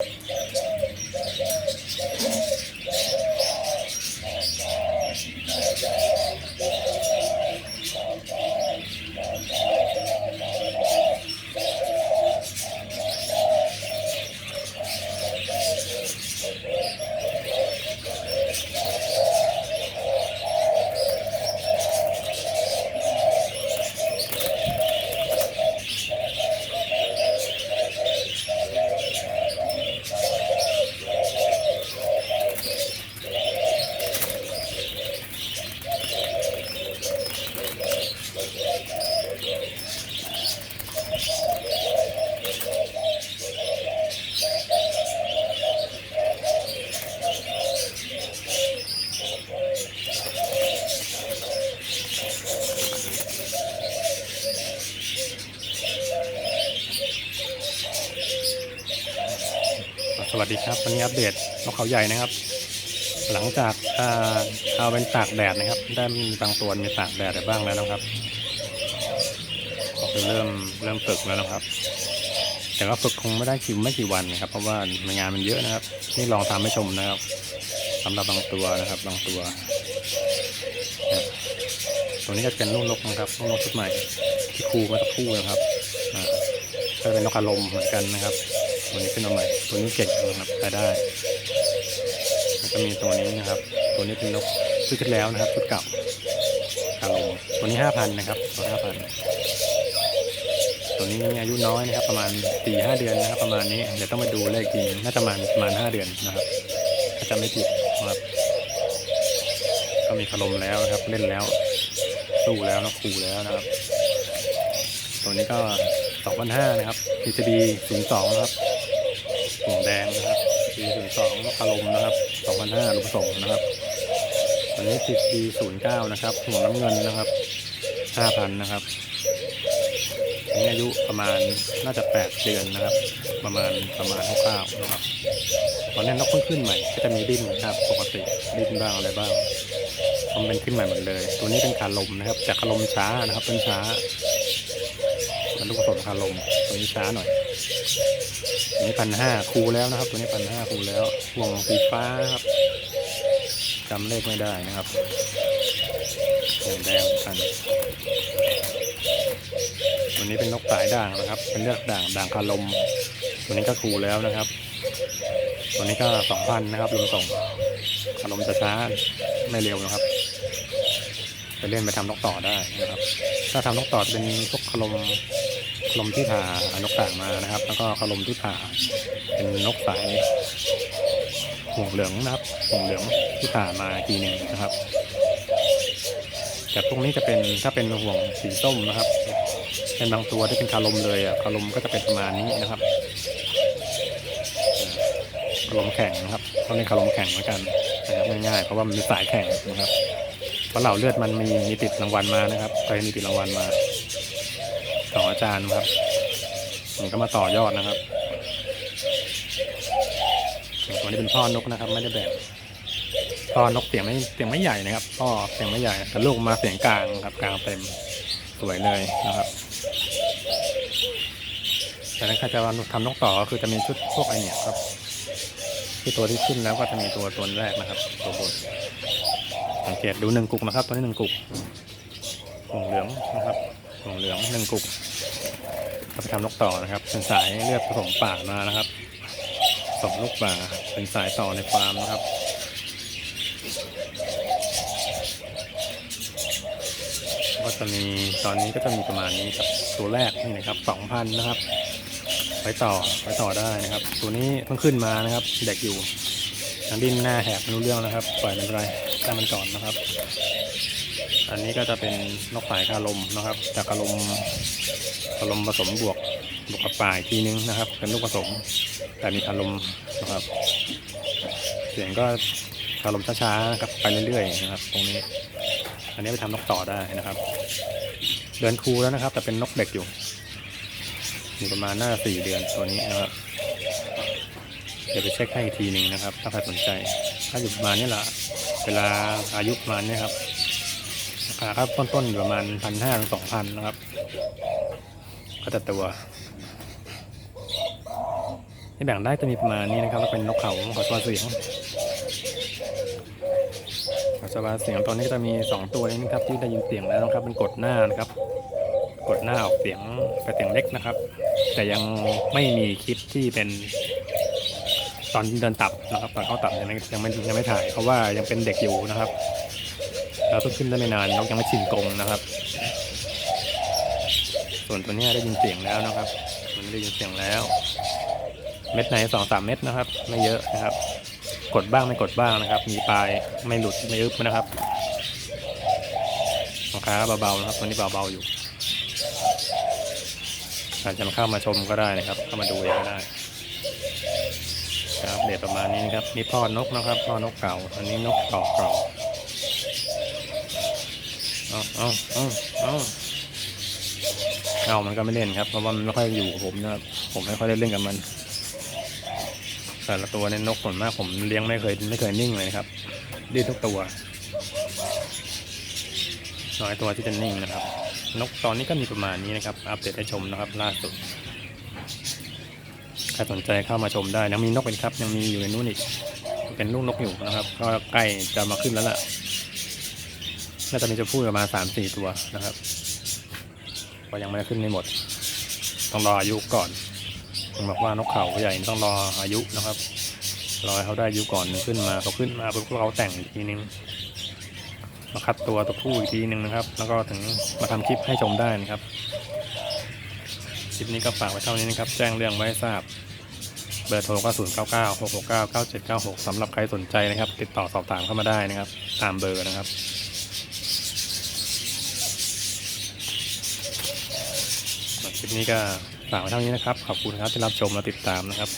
ส วัสดีครับวันนี้อัปเดตนกเขาใหญ่นะครับ หลังจากเอาเป็นตากแดดนะครับ ได้มีบางตัวมีตากแดดไปบ้างแล้วนะครับก็เริ่มเริ่มฝึกแล้วนะครับ แต่ก็ฝึกคงไม่ได้กี่ไม่กี่วันนะครับ เพราะว่างานมันเยอะนะครับ นี่ลองทำให้ชมนะครับสำหรับบางตัวนะครับบางตัวตัวนี้ก็เป็นลูกนกนะครับลูกนกชุดใหม่ที่ครูมาตะคู่นะครับก็เป็นนกอารมณ์เหมือนกันนะครับ ตัวนี้ขึ้นมาใหม่ ตัวนี้เก่งนะครับไปได้แล้วก็มีตัวนี้นะครับ ตัวนี้เป็นนกชุดที่แล้วนะครับชุดเก่าคาลมตัวนี้ห้าพันนะครับ ตัวห้าพันตัวนี้ยังอายุน้อยนะครับ ประมาณสี่ห้าเดือนนะครับ ประมาณนี้เดี๋ยวต้องไปดูเลขจริงน่าจะประมาณประมาณห้าเดือนนะครับถ้าจำไม่ผิดนะครับก็มีคารมแล้วนะครับ เล่นแล้วสู้แล้วนะขู่แล้วนะครับ ตัวนี้ก็สองพันห้านะครับ PCB ศูนย์สองนะครับ ห่วงแดงนะครับ PCB ศูนย์สองอารมณ์นะครับสองพันห้าลูกผสมนะครับตัวนี้ PCB ศูนย์เก้านะครับห่วน้ำเงินนะครับห้าพันนะครับอันนี้อายุประมาณน่าจะแปดเดือนนะครับ ประมาณประมาณคร่าวๆนะครับตอนนี้นกเพิ่งขึ้นใหม่ก็จะมีดิ้นนะครับปกติดิ้นบ้างอะไรบ้างมันเป็นขึ้นใหม่หมดเลย ตัวนี้เป็นคาลมนะครับจากคาลมช้านะครับเป็นช้ามันลูกผสมคาลมตัวนี้ช้าหน่อย ตัวนี้พันห้าคูแล้วนะครับ ตัวนี้พันห้าคูแล้วห่วงสีฟ้าครับจำเลขไม่ได้นะครับห่วงแดงพันตัวนี้เป็นนกสายด่างนะครับ เป็นเลือกด่างด่างคาลมตัวนี้ก็คูแล้วนะครับ ตัวนี้ก็สองพันนะครับลมส่งคาลมจะช้าไม่เร็วนะครับไปเล่นไปทำนกต่อได้นะครับ ถ้าทำนกต่อจะเป็นพวกคาลม ลมที่ผ่านกต่างมานะครับ แล้วก็คลมที่ผ่าเป็นนกสายห่วงเหลืองนะครับห่วงเหลืองที่ผ่ามาอีกทีหนึ่งนะครับแต่พวกนี้จะเป็นถ้าเป็นห่วงสีส้มนะครับ เป็นบางตัวที่เป็นคาลมเลยอะคาลมก็จะเป็นประมาณนี้นะครับคาลมแข็งนะครับต้องเรียกคาลมแข็งเหมือนกันนะครับง่ายๆเพราะว่ามันมีสายแข็งนะครับเพราะเหล่าเลือดมันมีมีติดรางวัลมานะครับเคยมีติดรางวัลมา อาจารย์ครับมันก็มาต่อยอดนะครับตัวนี้เป็นพ่อนกนะครับ ไม่ได้แบบพ่อนกเสียงไม่เสียงไม่ใหญ่นะครับพ่อเสียงไม่ใหญ่แต่ลูกมาเสียงกลางครับกลางเต็มสวยเลยนะครับแต่ถ้าจะทำนกต่อก็คือจะมีชุดพวกไอเนี่ยครับที่ตัวที่ขึ้นแล้วก็จะมีตัวตัวแรกนะครับตัวบนสังเกตดูหนึ่งกุกนะครับ ตัวนี้หนึ่งกุกหงเหลืองนะครับหงเหลืองหนึ่งกุก ก็ไปทำนกต่อนะครับ เป็นสายเลือดผสมป่ามานะครับสองลูกป่าเป็นสายต่อในฟาร์มนะครับก็จะมีตอนนี้ก็จะมีประมาณนี้ครับตัวแรกนี่นะครับสองพันนะครับไปต่อไปต่อได้นะครับ ตัวนี้เพิ่งขึ้นมานะครับ เด็กอยู่นังดิ้นหน้าแหกไม่รู้เรื่องนะครับปล่อยมันไปตั้งมันก่อนนะครับ อันนี้ก็จะเป็นนกสายคาลมนะครับ จากคาลมคาลมผสมบวกบวกกับป่าอีกทีนึงนะครับ เป็นลูกผสม แต่มีคาลมนะครับ เสียงก็คาลมช้าๆนะครับไปเรื่อยๆนะครับ ตรงนี้ อันนี้ไปทำนกต่อได้นะครับ เดือนครูแล้วนะครับ แต่เป็นนกเด็กอยู่มีประมาณน่าจะสี่เดือนตัวนี้นะครับเดี๋ยวไปเช็คให้อีกทีหนึ่งนะครับ ถ้าใครสนใจ ถ้าอยู่ประมาณนี้แหละเวลาอายุประมาณนี้ครับ ราคาครับต้นๆอยู่ประมาณพันห้าถึงสองพันนะครับก็จะตัวที่แบ่งได้จะมีประมาณนี้นะครับแล้วเป็นนกเขาขอสวาเสียงขอสวาเสียงตอนนี้ก็จะมีสองตัวนี้นะครับที่ได้ยินเสียงแล้วนะครับเป็นกดหน้านะครับกดหน้าออกเสียงเป็นเสียงเล็กนะครับ แต่ยังไม่มีคลิปที่เป็นตอนเดินตับนะครับตอนเข้าตับยังไม่ยังไม่ยังไม่ถ่ายเพราะว่ายังเป็นเด็กอยู่นะครับ เราเพิ่งขึ้นได้ไม่นานนกยังไม่ชินกรงนะครับ ส่วนตัวนี้ได้ยินเสียงแล้วนะครับ มันได้ยินเสียงแล้ว เม็ดไหนสองสามเม็ดนะครับ ไม่เยอะนะครับ กดบ้างไม่กดบ้างนะครับ มีปลายไม่หลุดไม่อึบนะครับราคาเบาๆนะครับตัวนี้เบาๆอยู่อาจจะมาเข้ามาชมก็ได้นะครับ เข้ามาดูเองก็ได้ครับเดตประมาณนี้นะครับนี่พ่อนกนะครับ พ่อนกเก่า อันนี้นกต่อเก่า เอาเอาเอาเอาเอามันก็ไม่เล่นครับ เพราะว่ามันไม่ค่อยอยู่กับผมนะครับ ผมไม่ค่อยได้เล่นกับมัน แต่ละตัวเนี่ยนกส่วนมากผมเลี้ยงไม่เคยไม่เคยนิ่งเลยครับดิ้นทุกตัว น้อยตัวที่จะนิ่งนะครับ นกตอนนี้ก็มีประมาณนี้นะครับ อัปเดตให้ชมนะครับ ล่าสุด ใครสนใจเข้ามาชมได้ยังมีนกอีกครับ ยังมีอยู่ในนู้นอีก เป็นลูกนกอยู่นะครับ ก็ใกล้จะมาขึ้นแล้วล่ะ น่าจะมีจะพูดประมาณสามสี่ตัวนะครับ ก็ยังไม่ได้ขึ้นไม่หมด ต้องรออายุก่อนผมบอกว่านกเขาใหญ่ต้องรออายุนะครับ รอให้เขาได้อายุก่อนขึ้นมาเขาขึ้นมาปุ๊บเราแต่งอีกทีนึงมาคัดตัวตัวผู้อีกทีหนึ่งนะครับ แล้วก็ถึงมาทำคลิปให้ชมได้นะครับ คลิปนี้ก็ฝากไว้เท่านี้นะครับ แจ้งเรื่องไว้ให้ทราบเบอร์โทรก็ 0 9 9 6 6 9 9 7 9 6สำหรับใครสนใจนะครับ ติดต่อสอบถามเข้ามาได้นะครับ ตามเบอร์นะครับ ลิปนี้ก็ฝากไว้เท่านี้นะครับ ขอบคุณครับที่รับชมและติดตามนะครับ